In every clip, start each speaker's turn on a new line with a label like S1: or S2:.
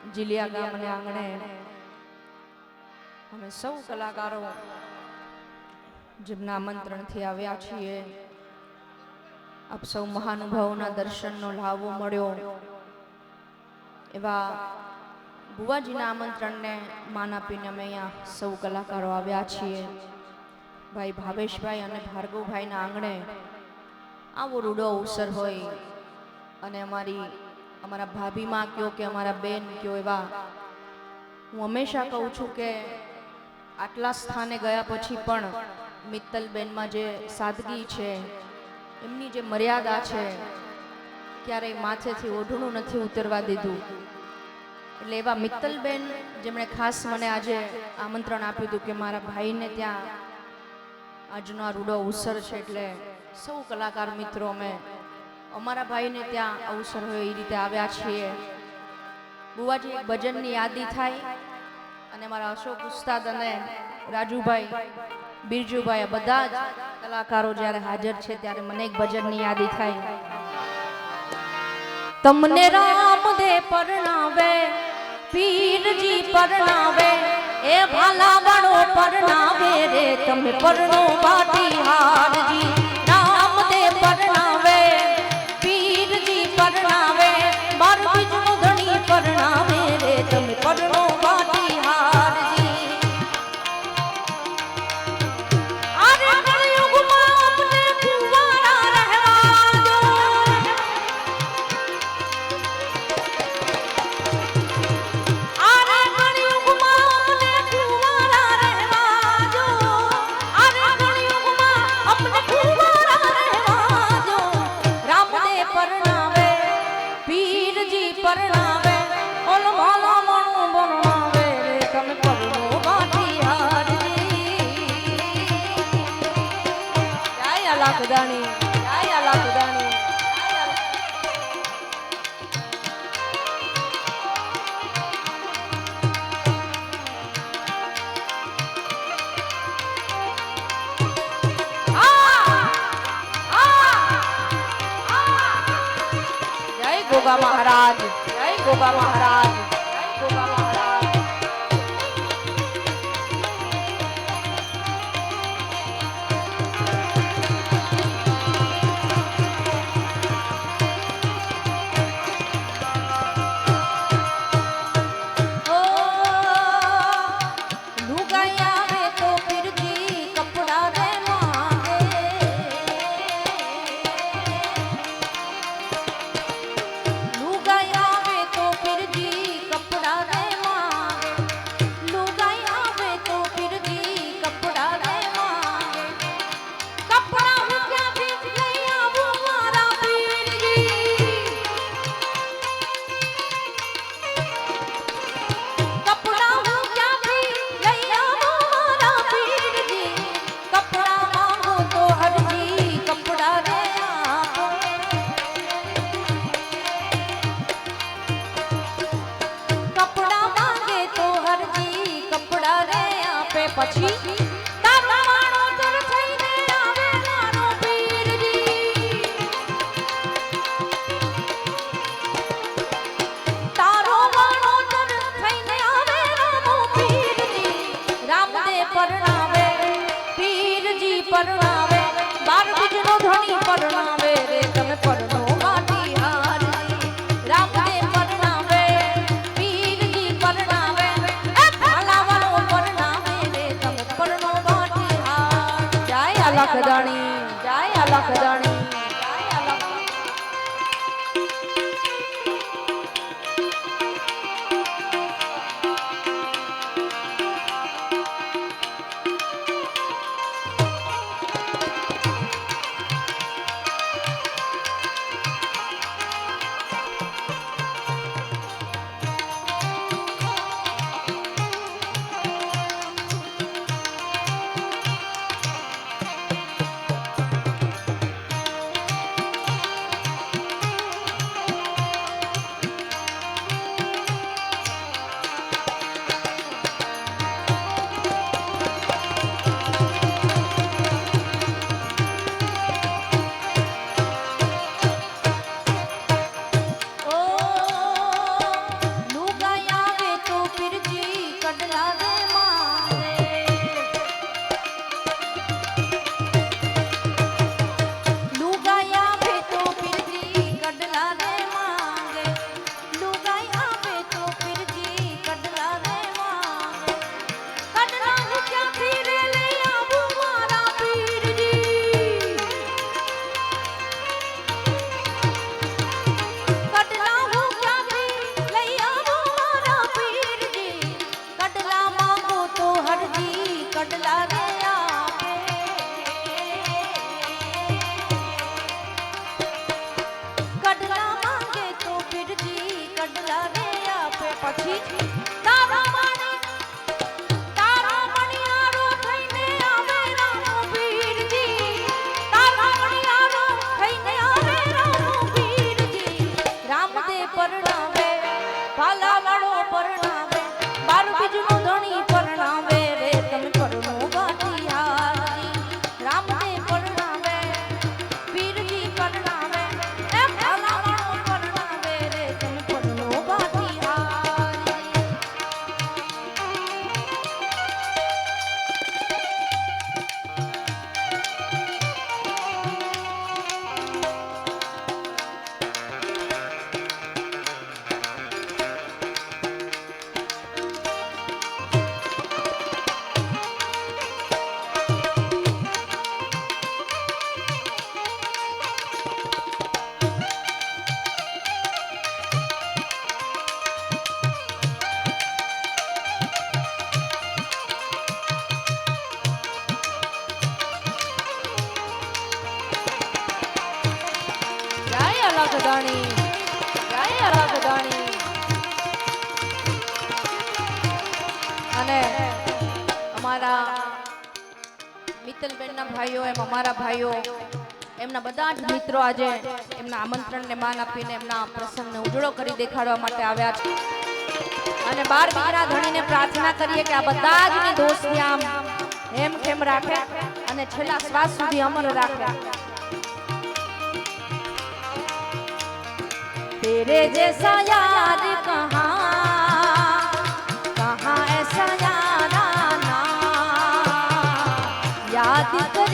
S1: જીલિયા ગામને આંગણે અમે સૌ કલાકારો જેમના આમંત્રણથી આવ્યા છીએ. આપ સૌ મહાનુભાવોના દર્શનનો લાવો મળ્યો. એવા ભુવાજીના આમંત્રણને માન આપીને અમે અહીંયા સૌ કલાકારો આવ્યા છીએ. ભાઈ ભાવેશભાઈ અને ભાર્ગવભાઈના આંગણે આવો રૂડો અવસર હોય અને અમારી અમારા ભાભીમાં કયો કે અમારા બેન કયો એવા. હું હંમેશા કહું છું કે આટલા સ્થાને ગયા પછી પણ મિત્તલબેનમાં જે સાદગી છે, એમની જે મર્યાદા છે, ક્યારેય માથેથી ઓઢણું નથી ઉતરવા દીધું. એટલે એવા મિત્તલબેન જેમણે ખાસ મને આજે આમંત્રણ આપ્યું હતું કે મારા ભાઈને ત્યાં આજનો આ રૂડો ઉસર છે, એટલે સૌ કલાકાર મિત્રો અમે અમારા ભાઈને ત્યાં અવસર હોય એ રીતે આવ્યા છીએ. બુવાજી એક ભજનની યાદી થાય અને મારા અશોક ઉસ્તાદ અને રાજુભાઈ, બિરજુભાઈ બધા જ કલાકારો જ્યારે હાજર છે ત્યારે મને એક ભજનની યાદી થાય. તમને રામ દે પરણાવે, પીરજી પરણાવે, એ ભાલા બળો પરણાવે રે, તમે પરણો બાટી હારજી વિદ્યાર્થી મિત્રો, આજે એમના આમંત્રણને માન આપીને એમના પ્રસંગને ઉજળો કરી દેખાડવા માટે આવ્યા છે. અને બાર દીકરા ધણીને પ્રાર્થના કરીએ કે આ બધા જ ને દોસ્તી આમ હેમ ખેમ રાખે અને છેલ્લા શ્વાસ સુધી અમર રાખે. તેરે જૈસા યાર કહા કહા એસા યારાના યાદ કર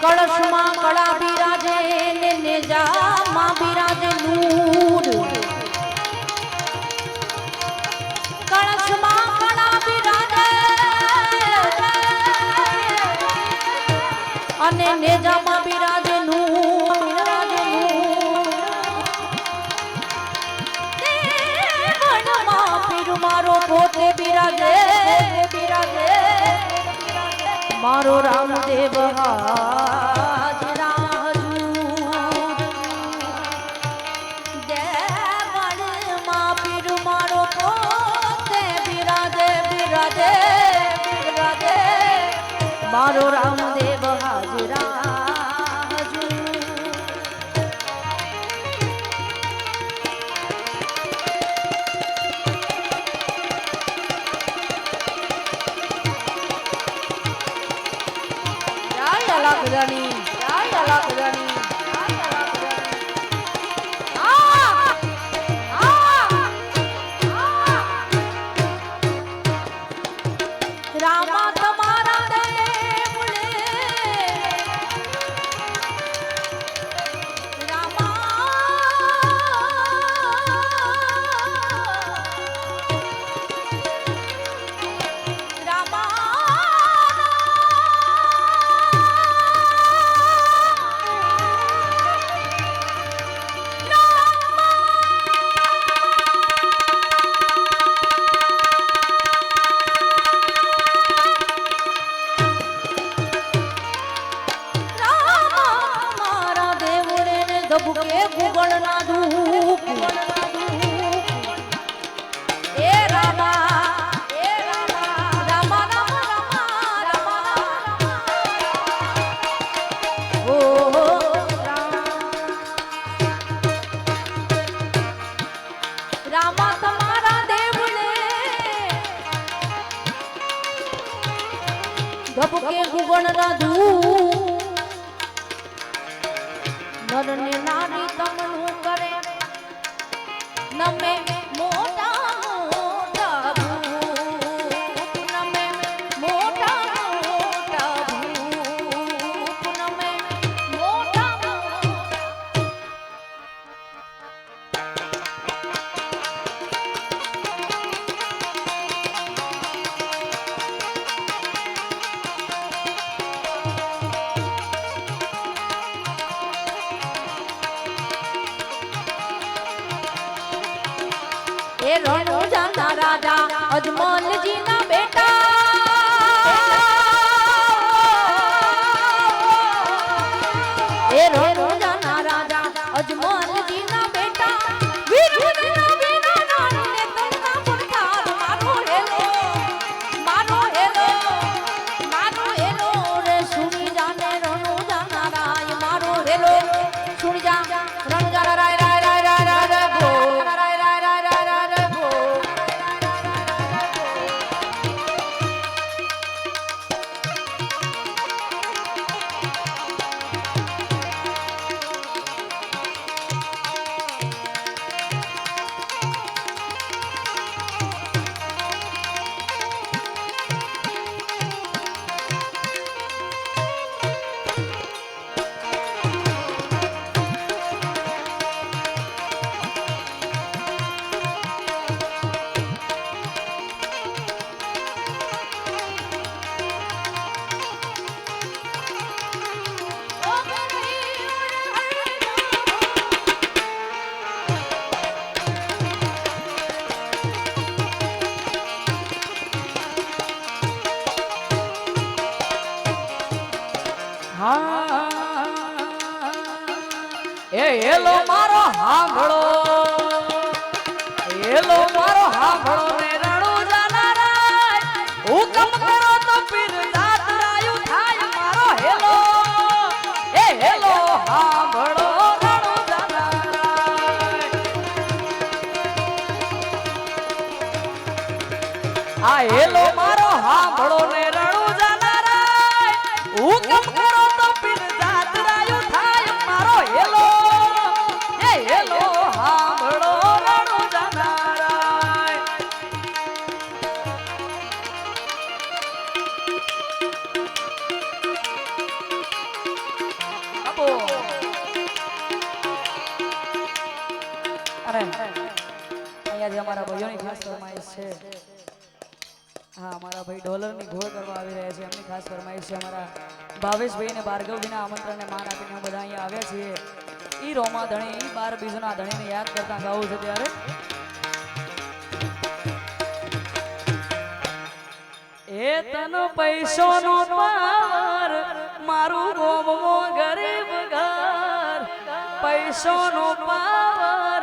S1: કળશમાં કળા બિરાજે ને નેજામાં બિરાજ નૂર. કળશમાં કળા બિરાજે અને નેજામાં બિરાજ મારો પોતે બિરાજે બિરાજે મારો રામદેવ હા. 我教你 ધબકે ગુગણ ના ધૂપ. એ રણુજા રાજા અજમલજી
S2: પરેશભાઈ અને ભાર્ગવજીના આમંત્રણને માન આપીને હું બધા અહીંયા આવ્યા છીએ. એ રોમા ધણી એ બાર બીજના ધણીને યાદ કરતા ગાવું છે ત્યારે. એ તન પૈસો નો પાર, મારું ગોમો ગરીબ ઘર. પૈસો નો પાર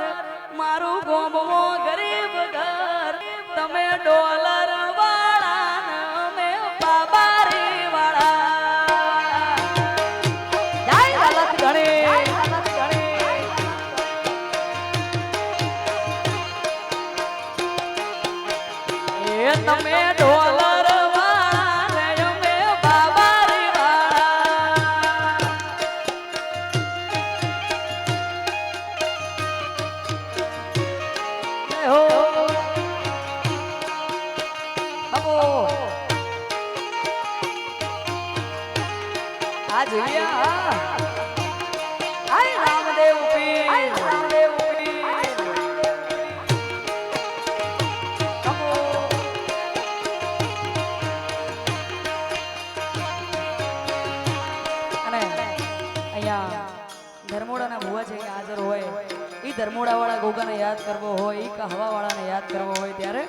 S2: કરવો હોય કે હવાવાળાને યાદ કરવો હોય ત્યારે.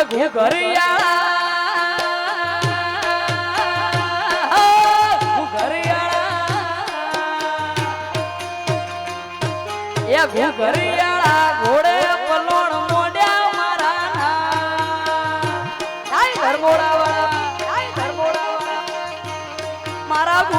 S2: એક હું ઘરે હું ઘરે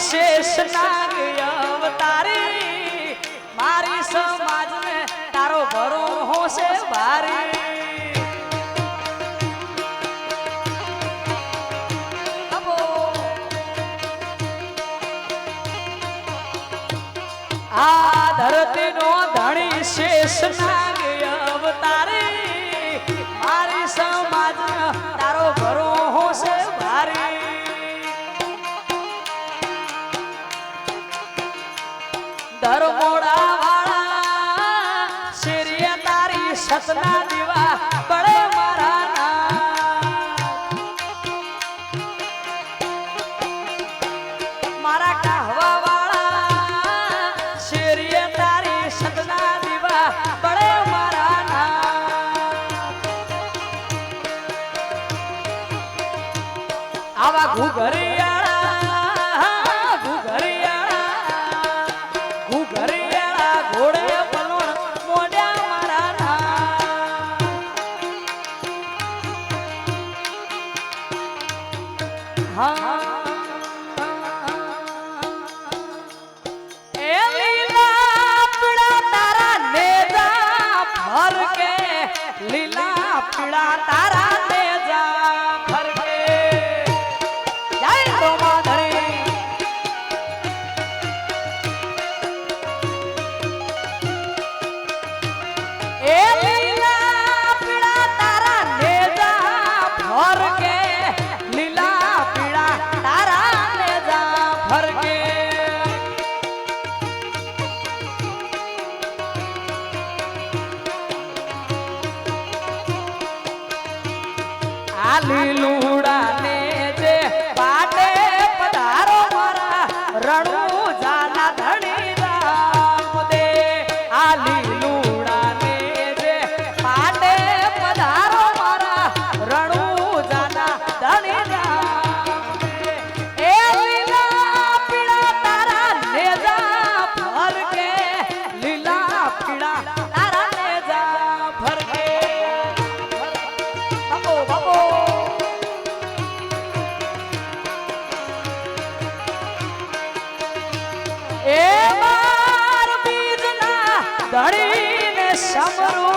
S2: શેષ નાગ અવતારી. મારી સમાજ ને તારો ભરો હોશે ભારી. આ ધરતી નો ધણી શેષ નાગ ધર્મોડા વાળા શેરીએ તારી સતના દીવા Chamorro!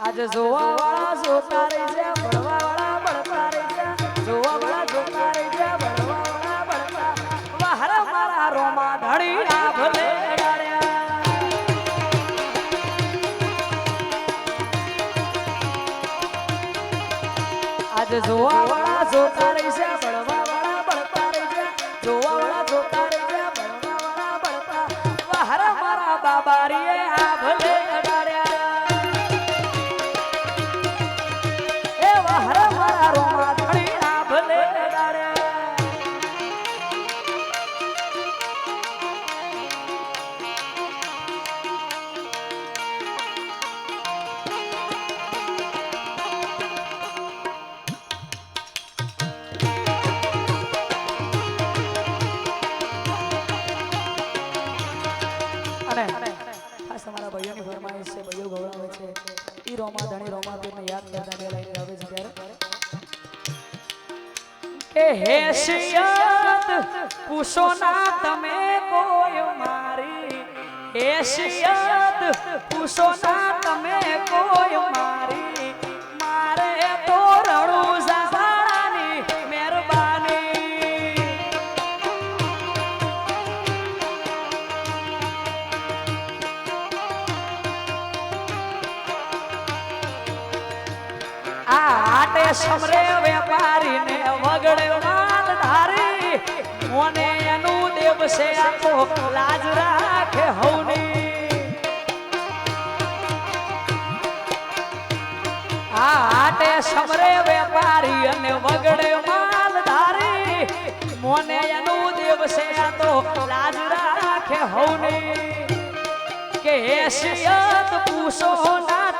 S2: જોવા વાળા જોતા રહી જા ભણવા વાળા ભણતા રહી જા જોવા વાળા જોતા રહી જા ભણવા વાળા ભણતા વાહરા મારા રોમા ધડી ના ભલે આજે જોવા રોમા ધણી રોમા પીરને યાદ કરતા બે લાઈન ગાવે છે ત્યારે. એ હે શિયાત પૂછો ના તમે કોઈ મારી? હે પૂછો ના તમે કોઈ મારે સમરે વેપારીને વગડે માલ ધારી, મોને એનું દેવ છે આખો લાજ રાખે હવની. આ આટે સમરે વેપારી અને વગડે માલ ધારી, મોને એનું દેવ છે આ તો લાજ રાખે હવની. કે એશિયત પૂછો ના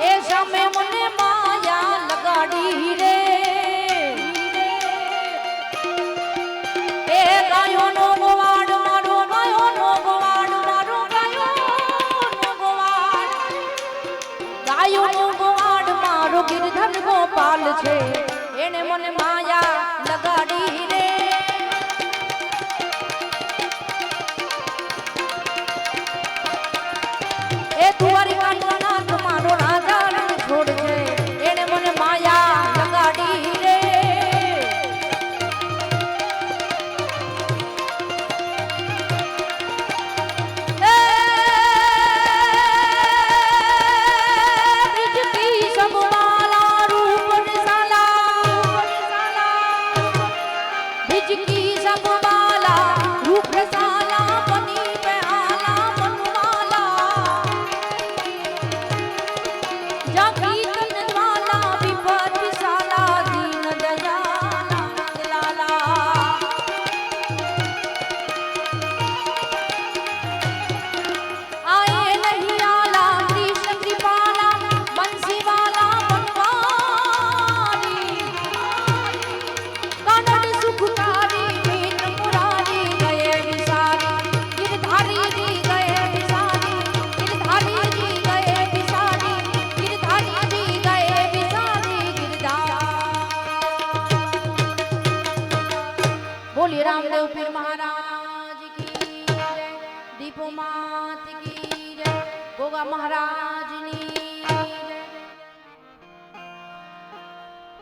S2: એ
S1: સામે મને માયા લગાડી રે. એ ગાયો ગોવાડ મારો ગાયો નો ગોવાડ મારો ગાયો નો ગોવાડ છે. એને મને માયા